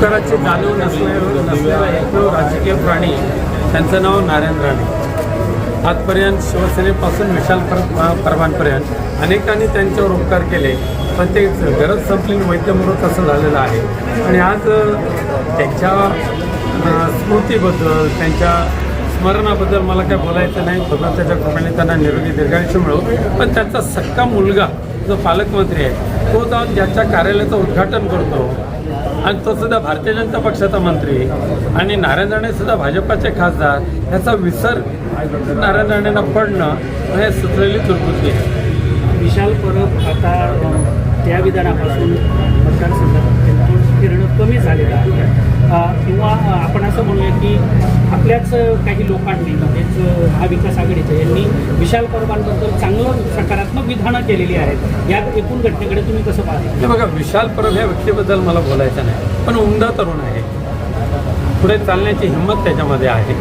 उपकाराची जाणीव नसले नसलेला एकमेव राजकीय प्राणी त्यांचं नाव नारायण राणे. आजपर्यंत शिवसेनेपासून विशाल पर परवानपर्यंत अनेकांनी त्यांच्यावर उपकार केले पण ते गरज संपली वैद्यमृत असं झालेलं आहे. आणि आज त्यांच्या स्मृतीबद्दल त्यांच्या स्मरणाबद्दल मला काय बोलायचं नाही भगवंताच्या कृपेने त्यांना निरोगी दीर्घायुष्य मिळो पण त्यांचा सक्का मुलगा जो पालकमंत्री आहे तो जाऊन ज्याच्या कार्यालयाचं उद्घाटन करतो आणि तो सुद्धा भारतीय जनता पक्षाचा मंत्री आणि नारायण राणे सुद्धा भाजपाचे खासदार ह्याचा विसर नारायण राणेंना पडणं हे सुचलेली दुर्बुद्धी आहे. विशाल परब आता त्या विधानापासून मतदारसंघात फिरणं कमी झालेलं आहे किंवा आपण असं म्हणूया की आपल्याच काही लोकांनी म्हणजेच हा महाविकास आघाडीच्या यांनी विशाल परबांबद्दल चांगलं सकारात्मक विधानं केलेली आहेत. या एकूण घटनेकडे तुम्ही कसं पाहता? बघा विशाल परब ह्या व्यक्तीबद्दल मला बोलायचं नाही पण उमदा तरुण आहे. पुढे चालण्याची हिंमत त्याच्यामध्ये आहे.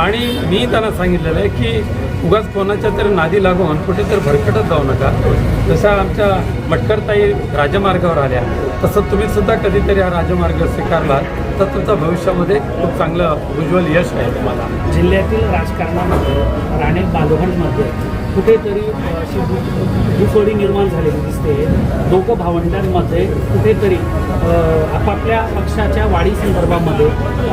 आणि मी त्यांना सांगितलेलं आहे की उगाच कोणाच्या तरी नादी लागून कुठेतरी भरकटत जाऊ नका. जशा आमच्या मटकरताई राजमार्गावर आल्या तसं तुम्ही सुद्धा कधीतरी हा राजमार्ग स्वीकारला तर तुमचं भविष्यामध्ये खूप चांगलं उज्ज्वल यश आहे तुम्हाला. जिल्ह्यातील राजकारणामध्ये राणे बालोहणमध्ये कुठेतरी अशी दु- दुफळी निर्माण झालेली दिसते. दोघं भावंडांमध्ये कुठेतरी आपापल्या पक्षाच्या वाढी संदर्भामध्ये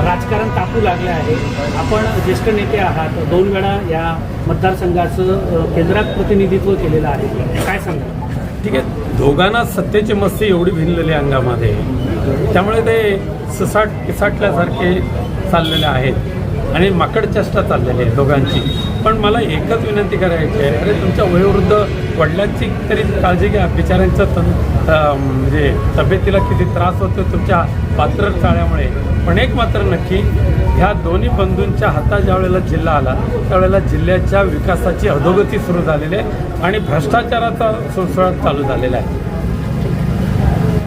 राजकारण तापू लागले आहे. आपण ज्येष्ठ नेते आहात. दोन वेळा या मतदारसंघाचं केंद्रात प्रतिनिधित्व केलेलं आहे. काय सांगा ठीक आहे. दोघांना सत्तेची मस्ती एवढी भिनलेली आहे अंगामध्ये त्यामुळे ते ससाट किसाटल्यासारखे चाललेले आहेत आणि माकड चेष्टा चाललेली आहे दोघांची. पण मला एकच विनंती करायची आहे अरे तुमच्या वयोवृद्ध वडिलांची तरी काळजी घ्या. बिचाऱ्यांचं तन म्हणजे तब्येतीला किती त्रास होतो तुमच्या पात्र चाळ्यामुळे पण एक मात्र नक्की ह्या दोन्ही बंधूंच्या हातात ज्या वेळेला जिल्हा आला त्यावेळेला जिल्ह्याच्या विकासाची अधोगती सुरू झालेली आहे आणि भ्रष्टाचाराचा सुळसुळाट चालू झालेला आहे.